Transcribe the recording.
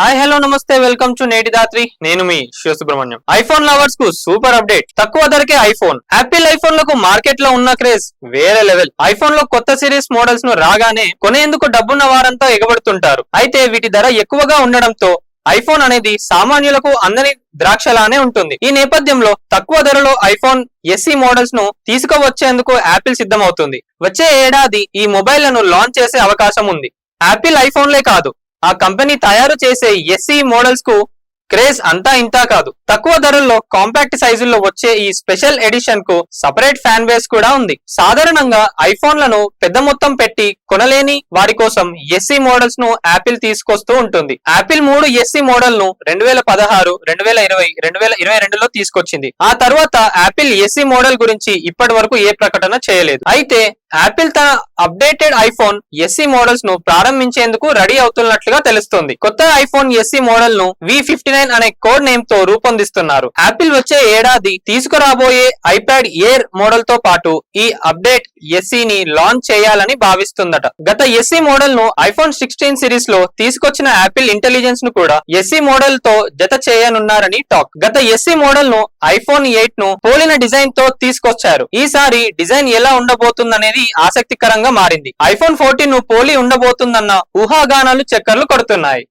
Hi hello నమస్తే welcome to నేటి దాత్రి. నేను మీ శివ సుబ్రహ్మణ్యం ఐఫోన్ లవర్స్కు సూపర్ అప్డేట్ తక్కువ ధరకే ఐఫోన్ యాపిల్ ఐఫోన్లకు మార్కెట్లో ఉన్న క్రేజ్ వేరే లెవెల్ ఐఫోన్లో కొత్త సిరీస్ మోడల్స్ను రాగానే కొనేందుకు డబ్బున్న వారంతా ఎగబడుతుంటారు. అయితే వీటి ధర ఎక్కువగా ఉండడంతో ఐఫోన్ అనేది సామాన్యులకు అందని ద్రాక్షలానే ఉంటుంది. ఈ నేపథ్యంలో తక్కువ ధరలో ఐఫోన్ ఎస్సీ మోడల్స్ను తీసుకువచ్చేందుకు యాపిల్ సిద్ధమవుతుంది. వచ్చే ఏడాది ఈ మొబైల్లను లాంచ్ చేసే అవకాశం ఉంది. యాపిల్ ఐఫోన్లే కాదు ఆ కంపెనీ తయారు చేసే ఎస్సీ మోడల్స్కు క్రేజ్ అంతా ఇంతా కాదు. తక్కువ ధరల్లో కాంపాక్ట్ సైజుల్లో వచ్చే ఈ స్పెషల్ ఎడిషన్కు సపరేట్ ఫ్యాన్ బేస్ కూడా ఉంది. సాధారణంగా ఐఫోన్లను పెద్ద మొత్తం పెట్టి కొనలేని వారి కోసం ఎస్సీ మోడల్స్ను యాపిల్ తీసుకొస్తూ ఉంటుంది. యాపిల్ మూడు ఎస్సీ మోడల్ను రెండు వేల పదహారు రెండు వేల ఇరవై రెండు వేల ఇరవై రెండులో తీసుకొచ్చింది. ఆ తర్వాత యాపిల్ ఎస్సీ మోడల్ గురించి ఇప్పటి వరకు ఏ ప్రకటన చేయలేదు. అయితే యాపిల్ తన అప్డేటెడ్ ఐఫోన్ ఎస్సీ మోడల్స్ను ప్రారంభించేందుకు రెడీ అవుతున్నట్లుగా తెలుస్తుంది. కొత్త ఐఫోన్ ఎస్సీ మోడల్ను వి ఫిఫ్టీ నైన్ అనే కోడ్ నేమ్తో రూపొందిస్తున్నారు. యాపిల్ వచ్చే ఏడాది తీసుకురాబోయే ఐప్యాడ్ ఎయిర్ మోడల్తో పాటు ఈ అప్డేట్ ఎస్సీ ని లాంచ్ చేయాలని భావిస్తుందట. గత ఎస్సీ మోడల్ను ఐఫోన్ సిక్స్టీన్ సిరీస్లో తీసుకొచ్చిన యాపిల్ ఇంటెలిజెన్స్ను కూడా ఎస్సీ మోడల్తో జత చేయనున్నారని టాక్ గత ఎస్సీ మోడల్ను ఐఫోన్ ఎయిట్ను పోలిన డిజైన్తో తీసుకొచ్చారు. ఈసారి డిజైన్ ఎలా ఉండబోతుందనేది ఆసక్తికరంగా మారింది. ఐఫోన్ ఫోర్టీన్ను పోలి ఉండబోతుందన్న ఊహాగానాలు చక్కర్లు కొడుతున్నాయి.